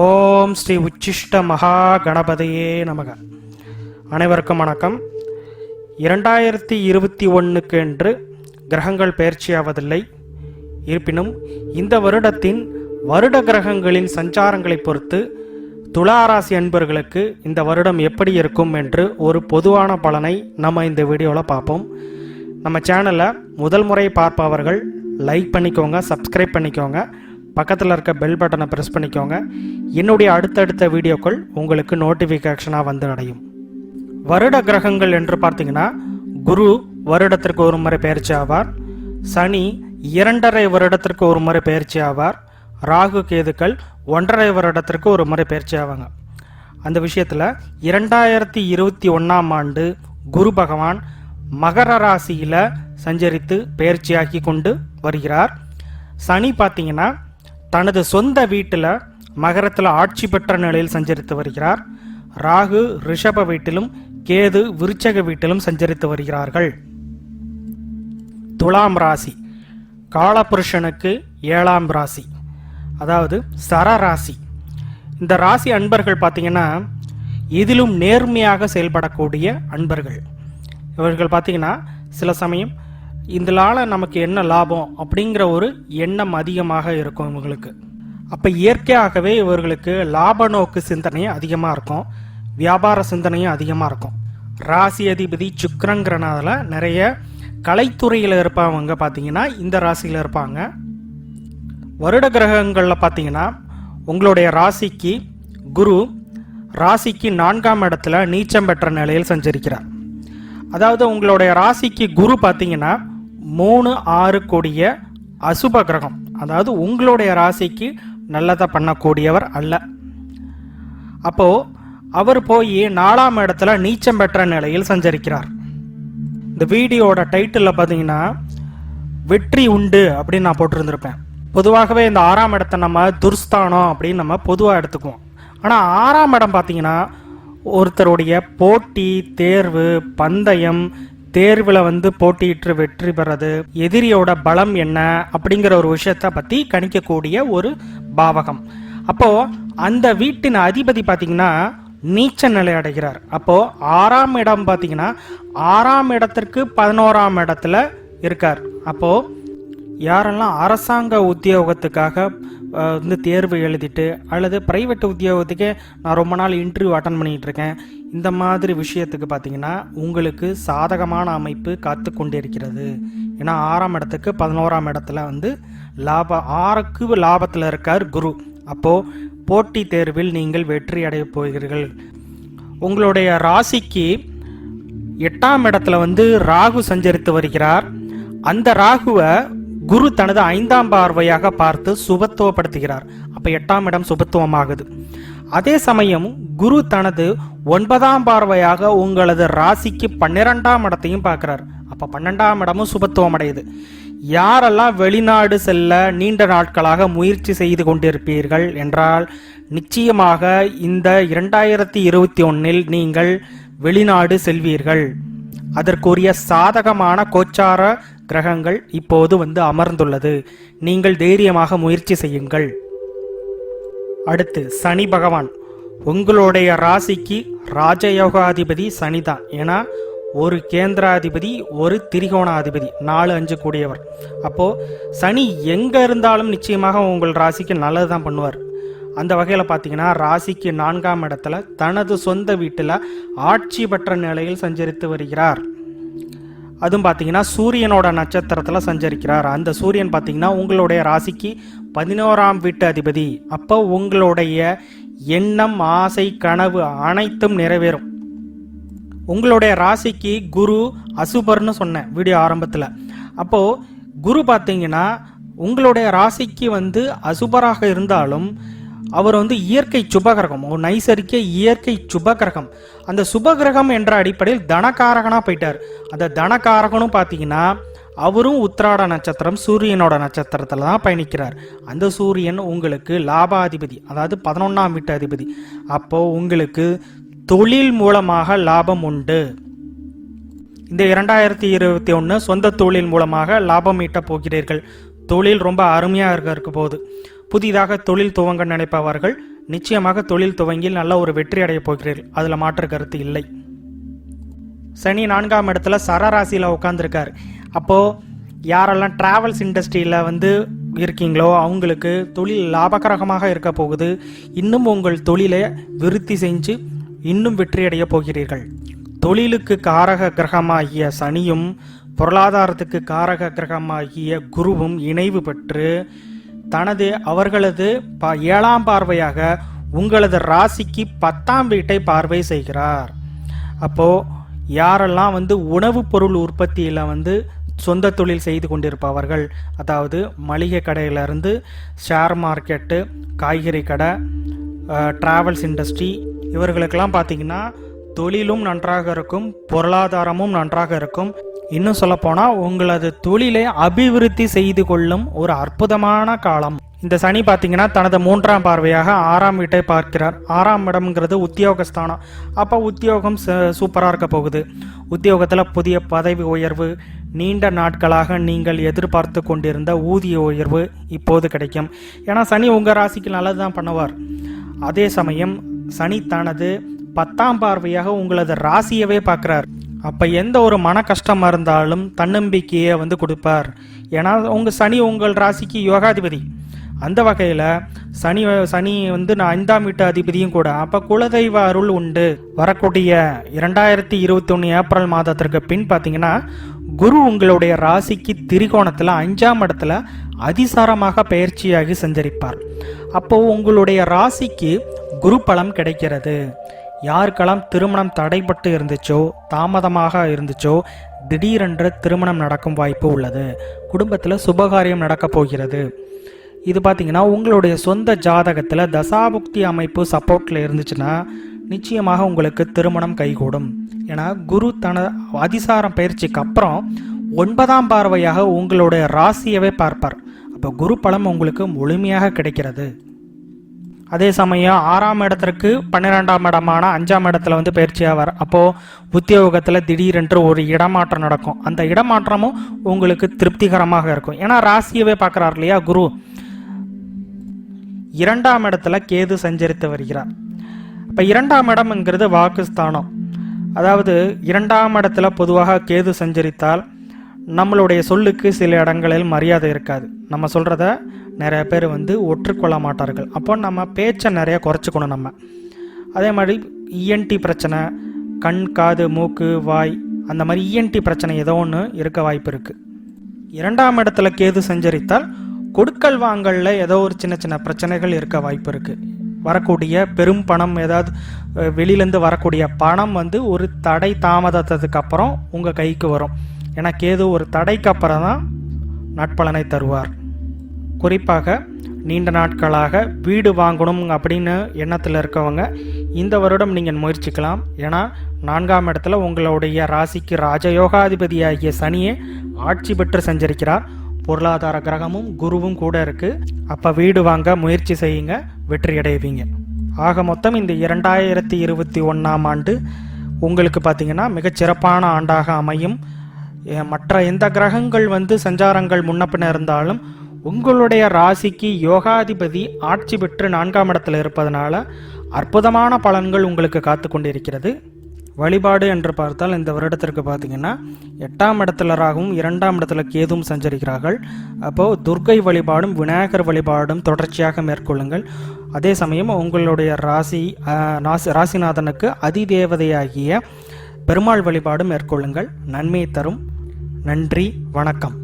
ஓம் ஸ்ரீ உச்சிஷ்ட மகா கணபதியே நமக. அனைவருக்கும் வணக்கம். இரண்டாயிரத்தி இருபத்தி ஒன்றுக்கு என்று கிரகங்கள் பயிற்சியாவதில்லை இருப்பினும் இந்த வருடத்தின் வருட கிரகங்களின் சஞ்சாரங்களை பொறுத்து துளாராசி அன்பர்களுக்கு இந்த வருடம் எப்படி இருக்கும் என்று ஒரு பொதுவான பலனை நம்ம இந்த வீடியோவில் பார்ப்போம். நம்ம சேனலை முதல் முறை பார்ப்பவர்கள் லைக் பண்ணிக்கோங்க சப்ஸ்கிரைப் பண்ணிக்கோங்க. பக்கத்தில் இருக்க பெல் பட்டனை ப்ரெஸ் பண்ணிக்கோங்க. என்னுடைய அடுத்தடுத்த வீடியோக்கள் உங்களுக்கு நோட்டிஃபிகேஷனாக வந்து அடையும். வருட கிரகங்கள் என்று பார்த்தீங்கன்னா குரு வருடத்திற்கு ஒரு முறை பயிற்சி ஆவார். சனி இரண்டரை வருடத்திற்கு ஒரு முறை பயிற்சி ஆவார். ராகு கேதுக்கள் ஒன்றரை வருடத்திற்கு ஒரு முறை பயிற்சி ஆவாங்க. அந்த விஷயத்தில் இரண்டாயிரத்தி இருபத்தி ஒன்றாம் ஆண்டு குரு பகவான் மகர ராசியில் சஞ்சரித்து பயிற்சியாக்கி கொண்டு வருகிறார். சனி பார்த்தீங்கன்னா தனது சொந்த வீட்டில் மகரத்தில் ஆட்சி பெற்ற நிலையில் சஞ்சரித்து வருகிறார். ராகு ரிஷப வீட்டிலும் கேது விருச்சக வீட்டிலும் சஞ்சரித்து வருகிறார்கள். துலாம் ராசி. காலபுருஷனுக்கு ஏழாம் ராசி. அதாவது சர ராசி. இந்த ராசி அன்பர்கள் பார்த்தீங்கன்னா இதிலும் நேர்மையாக செயல்படக்கூடிய அன்பர்கள். இவர்கள் பார்த்தீங்கன்னா சில சமயம் இதனால நமக்கு என்ன லாபம் அப்படிங்கிற ஒரு எண்ணம் அதிகமாக இருக்கும் இவங்களுக்கு. அப்போ இயற்கையாகவே இவர்களுக்கு லாப நோக்கு சிந்தனை அதிகமாக இருக்கும் வியாபார சிந்தனையும் அதிகமாக இருக்கும். ராசி அதிபதி சுக்கரங்கிறனால நிறைய கலைத்துறையில் இருப்பவங்க பார்த்தீங்கன்னா இந்த ராசியில் இருப்பாங்க. வருட கிரகங்களில் பார்த்தீங்கன்னா உங்களுடைய ராசிக்கு குரு ராசிக்கு நான்காம் இடத்துல நீச்சம் பெற்ற நிலையில் சஞ்சரிக்கிறார். அதாவது உங்களுடைய ராசிக்கு குரு பார்த்தீங்கன்னா மூணு ஆறு கூடிய அசுப கிரகம். அதாவது உங்களுடைய ராசிக்கு நல்லதை பண்ணக்கூடியவர் அல்ல. அப்போது அவர் போய் நாலாம் இடத்துல நீச்சம் பெற்ற நிலையில் சஞ்சரிக்கிறார். இந்த வீடியோட டைட்டிலில் பார்த்தீங்கன்னா வெற்றி உண்டு அப்படின்னு நான் போட்டிருந்திருப்பேன். பொதுவாகவே இந்த ஆறாம் இடத்தை நம்ம துர்ஸ்தானம் அப்படின்னு நம்ம பொதுவாக எடுத்துக்குவோம். ஆனால் ஆறாம் இடம் பார்த்தீங்கன்னா ஒருத்தருடைய போட்டி தேர்வு பந்தயம் தேர்வில் வந்து போட்டியிட்டு வெற்றி பெறது எதிரியோட பலம் என்ன அப்படிங்கிற ஒரு விஷயத்தை பற்றி கணிக்கக்கூடிய ஒரு பாவகம். அப்போது அந்த வீட்டின் அதிபதி பார்த்திங்கன்னா நீச்ச நிலை அடைகிறார். அப்போது ஆறாம் இடம் பார்த்தீங்கன்னா ஆறாம் இடத்திற்கு பதினோராம் இடத்துல இருக்கார். அப்போது யாரெல்லாம் அரசாங்க உத்தியோகத்துக்காக வந்து தேர்வு எழுதிட்டு அல்லது பிரைவேட் உத்தியோகத்துக்கே நான் ரொம்ப நாள் இன்டர்வியூ அட்டன் பண்ணிகிட்டு இருக்கேன் இந்த மாதிரி விஷயத்துக்கு பார்த்தீங்கன்னா உங்களுக்கு சாதகமான அமைப்பு காத்து கொண்டிருக்கிறது ஏன்னா ஆறாம் இடத்துக்கு பதினோராம் இடத்துல வந்து லாப ஆறுக்கு லாபத்தில் இருக்கார் குரு. அப்போ போட்டி தேர்வில் நீங்கள் வெற்றி அடைய போகிறீர்கள். உங்களுடைய ராசிக்கு எட்டாம் இடத்துல வந்து ராகு சஞ்சரித்து வருகிறார். அந்த ராகுவை குரு தனது ஐந்தாம் பார்வையாக பார்த்து சுபத்துவப்படுத்துகிறார். அப்போ எட்டாம் இடம் சுபத்துவமாகுது. அதே சமயம் குரு தனது ஒன்பதாம் பார்வையாக உங்களது ராசிக்கு பன்னிரெண்டாம் இடத்தையும் பார்க்கிறார். அப்போ பன்னெண்டாம் இடமும் சுபத்துவம் அடையுது. யாரெல்லாம் வெளிநாடு செல்ல நீண்ட நாட்களாக முயற்சி செய்து கொண்டிருப்பீர்கள் என்றால் நிச்சயமாக இந்த இரண்டாயிரத்தி இருபத்தி ஒன்றில் நீங்கள் வெளிநாடு செல்வீர்கள். அதற்குரிய சாதகமான கோச்சார கிரகங்கள் இப்போது வந்து அமர்ந்துள்ளது. நீங்கள் தைரியமாக முயற்சி செய்யுங்கள். அடுத்து சனி பகவான். உங்களுடைய ராசிக்கு ராஜயோகாதிபதி சனி தான் ஏன்னா ஒரு கேந்திராதிபதி ஒரு திரிகோணாதிபதி நாலு அஞ்சு கூடியவர். அப்போது சனி எங்கே இருந்தாலும் நிச்சயமாக உங்கள் ராசிக்கு நல்லது தான் பண்ணுவார். அந்த வகையில் பார்த்தீங்கன்னா ராசிக்கு நான்காம் இடத்துல தனது சொந்த வீட்டில் ஆட்சி பெற்ற நிலையில் சஞ்சரித்து வருகிறார். அதுவும் பார்த்தீங்கன்னா சூரியனோட நட்சத்திரத்தில் சஞ்சரிக்கிறார். அந்த சூரியன் பார்த்தீங்கன்னா உங்களுடைய ராசிக்கு பதினோராம் வீட்டு அதிபதி. அப்போ உங்களுடைய எண்ணம் ஆசை கனவு அனைத்தும் நிறைவேறும். உங்களுடைய ராசிக்கு குரு அசுபர்னு சொன்னேன் வீடியோ ஆரம்பத்தில். அப்போது குரு பார்த்தீங்கன்னா உங்களுடைய ராசிக்கு வந்து அசுபராக இருந்தாலும் அவர் வந்து இயற்கை சுபகிரகம் ஒரு நைசரிக்க இயற்கை சுபகிரகம். அந்த சுபகிரகம் என்ற அடிப்படையில் தனகாரகனாக போயிட்டார். அந்த தனகாரகனும் பார்த்தீங்கன்னா அவரும் உத்திராட நட்சத்திரம் சூரியனோட நட்சத்திரத்தில் தான் பயணிக்கிறார். அந்த சூரியன் உங்களுக்கு லாபாதிபதி அதாவது பதினொன்றாம் வீட்டு அதிபதி. அப்போது உங்களுக்கு தொழில் மூலமாக லாபம் உண்டு. இந்த இரண்டாயிரத்தி இருபத்தி ஒன்று சொந்த தொழில் மூலமாக லாபம் ஈட்டப் போகிறீர்கள். தொழில் ரொம்ப அருமையாக இருக்க இருக்க போகுது. புதிதாக தொழில் துவங்க நினைப்பவர்கள் நிச்சயமாக தொழில் துவங்கி நல்ல ஒரு வெற்றி அடையப் போகிறீர்கள் அதில் மாற்று கருத்து இல்லை. சனி நான்காம் இடத்துல சரராசியில் உட்காந்துருக்கார் அப்போது யாரெல்லாம் டிராவல்ஸ் இண்டஸ்ட்ரியில் வந்து இருக்கீங்களோ அவங்களுக்கு தொழில் லாபகரகமாக இருக்க போகுது. இன்னும் உங்கள் தொழிலை விருத்தி செஞ்சு இன்னும் வெற்றியடைய போகிறீர்கள். தொழிலுக்கு காரக கிரகமாகிய சனியும் பொருளாதாரத்துக்கு காரக கிரகமாகிய குருவும் இணைவு பெற்று தனது அவர்களது ப ஏழாம் பார்வையாக உங்களது ராசிக்கு பத்தாம் வீட்டை பார்வை செய்கிறார். அப்போது யாரெல்லாம் வந்து உணவுப் பொருள் உற்பத்தியில் வந்து சொந்த தொழில் செய்து கொண்டிருப்பவர்கள் அதாவது மளிகை கடையிலிருந்து ஷேர் மார்க்கெட்டு காய்கறி கடை ட்ராவல்ஸ் இண்டஸ்ட்ரி இவர்களுக்கெல்லாம் பார்த்தீங்கன்னா தொழிலும் நன்றாக இருக்கும் பொருளாதாரமும் நன்றாக இருக்கும் இன்னும் சொல்லப்போனால் உங்களது தொழிலை அபிவிருத்தி செய்து கொள்ளும் ஒரு அற்புதமான காலம். இந்த சனி பார்த்தீங்கன்னா தனது மூன்றாம் பார்வையாக ஆறாம் வீட்டை பார்க்கிறார். ஆறாம் இடம்ங்கிறது உத்தியோகஸ்தானம். அப்போ உத்தியோகம் சூப்பராக இருக்க போகுது. உத்தியோகத்தில் புதிய பதவி உயர்வு நீண்ட நாட்களாக நீங்கள் எதிர்பார்த்து கொண்டிருந்த ஊதிய உயர்வு இப்போது கிடைக்கும். ஏன்னா சனி உங்கள் ராசிக்கு நல்லது தான் பண்ணுவார். அதே சமயம் சனி தனது பத்தாம் பார்வையாக உங்களது ராசியவே பார்க்குறார். அப்போ எந்த ஒரு மன கஷ்டமாக இருந்தாலும் தன்னம்பிக்கையை வந்து கொடுப்பார். ஏன்னா உங்கள் சனி உங்கள் ராசிக்கு யோகாதிபதி. அந்த வகையில் சனி சனி வந்து நான் ஐந்தாம் வீட்டு அதிபதியும் கூட. அப்போ குலதெய்வ அருள் உண்டு. வரக்கூடிய இரண்டாயிரத்தி இருபத்தி ஒன்று ஏப்ரல் மாதத்திற்கு பின் பார்த்தீங்கன்னா குரு உங்களுடைய ராசிக்கு திரிகோணத்தில் அஞ்சாம் இடத்துல அதிசாரமாக பயிற்சியாகி சஞ்சரிப்பார். அப்போது உங்களுடைய ராசிக்கு குரு பலம் கிடைக்கிறது. யாருக்கெல்லாம் திருமணம் தடைப்பட்டு இருந்துச்சோ தாமதமாக இருந்துச்சோ திடீரென்று திருமணம் நடக்கும் வாய்ப்பு உள்ளது. குடும்பத்தில் சுபகாரியம் நடக்கப் போகிறது. இது பார்த்தீங்கன்னா உங்களுடைய சொந்த ஜாதகத்தில் தசாபுக்தி அமைப்பு சப்போர்ட்டில் இருந்துச்சுன்னா நிச்சயமாக உங்களுக்கு திருமணம் கைகூடும். ஏன்னா குரு தன அதிசாரம் பயிற்சிக்கு அப்புறம் ஒன்பதாம் பார்வையாக உங்களுடைய ராசியவே பார்ப்பார். அப்போ குரு பலம் உங்களுக்கு முழுமையாக கிடைக்கிறது. அதே சமயம் ஆறாம் இடத்திற்கு பன்னிரெண்டாம் இடமான அஞ்சாம் இடத்துல வந்து பயிற்சியாவார் அப்போது உத்தியோகத்தில் திடீரென்று ஒரு இடமாற்றம் நடக்கும். அந்த இடமாற்றமும் உங்களுக்கு திருப்திகரமாக இருக்கும். ஏன்னா ராசியவே பார்க்குறார் இல்லையா குரு? இரண்டாம் இடத்துல கேது சஞ்சரித்து வருகிறார். இப்போ இரண்டாம் இடம்ங்கிறது வாக்குஸ்தானம். அதாவது இரண்டாம் இடத்துல பொதுவாக கேது சஞ்சரித்தால் நம்மளுடைய சொல்லுக்கு சில இடங்களில் மரியாதை இருக்காது. நம்ம சொல்கிறத நிறைய பேர் வந்து ஒற்றுக்கொள்ள மாட்டார்கள் அப்போ நம்ம பேச்சை நிறைய குறைச்சிக்கணும் நம்ம. அதே மாதிரி இஎன்டி பிரச்சனை கண் காது மூக்கு வாய் அந்த மாதிரி இஎன்டி பிரச்சனை ஏதோ ஒன்று இருக்க வாய்ப்பு இருக்குது இரண்டாம் இடத்துல கேது சஞ்சரித்தால் கொடுக்கல் வாங்கலில் ஏதோ ஒரு சின்ன சின்ன பிரச்சனைகள் இருக்க வாய்ப்பு இருக்குது வரக்கூடிய பெரும் பணம் ஏதாவது வெளியிலேருந்து வரக்கூடிய பணம் வந்து ஒரு தடை தாமதத்ததுக்கு அப்புறம் உங்கள் கைக்கு வரும். ஏன்னா கேது ஒரு தடைக்கு அப்புறம் தான் நட்பலனை தருவார். குறிப்பாக நீண்ட நாட்களாக வீடு வாங்கணும் அப்படின்னு எண்ணத்தில் இருக்கவங்க இந்த வருடம் நீங்கள் முயற்சிக்கலாம். ஏன்னா நான்காம் இடத்துல உங்களுடைய ராசிக்கு ராஜயோகாதிபதியாகிய சனியே ஆட்சி பெற்று சஞ்சரிக்கிறார். பொருளாதார கிரகமும் குருவும் கூட இருக்கு. அப்போ வீடு வாங்க முயற்சி செய்யுங்க வெற்றி அடைவீங்க. ஆக மொத்தம் இந்த இரண்டாயிரத்தி இருபத்தி ஒன்றாம் ஆண்டு உங்களுக்கு பார்த்தீங்கன்னா மிகச்சிறப்பான ஆண்டாக அமையும். மற்ற எந்த கிரகங்கள் வந்து சஞ்சாரங்கள் முன்னப்பின இருந்தாலும் உங்களுடைய ராசிக்கு யோகாதிபதி ஆட்சி பெற்று நான்காம் இடத்துல இருப்பதனால அற்புதமான பலன்கள் உங்களுக்கு காத்து கொண்டிருக்கிறது வழிபாடு என்று பார்த்தால் இந்த வருடத்திற்கு பார்த்தீங்கன்னா எட்டாம் இடத்துல ராகவும் இரண்டாம் இடத்துல கேதும் சஞ்சரிக்கிறார்கள். அப்போது துர்க்கை வழிபாடும் விநாயகர் வழிபாடும் தொடர்ச்சியாக மேற்கொள்ளுங்கள். அதே சமயம் உங்களுடைய ராசி ராசி ராசிநாதனுக்கு அதிதேவதையாகிய பெருமாள் வழிபாடு மேற்கொள்ளுங்கள். நன்மை தரும். நன்றி வணக்கம்.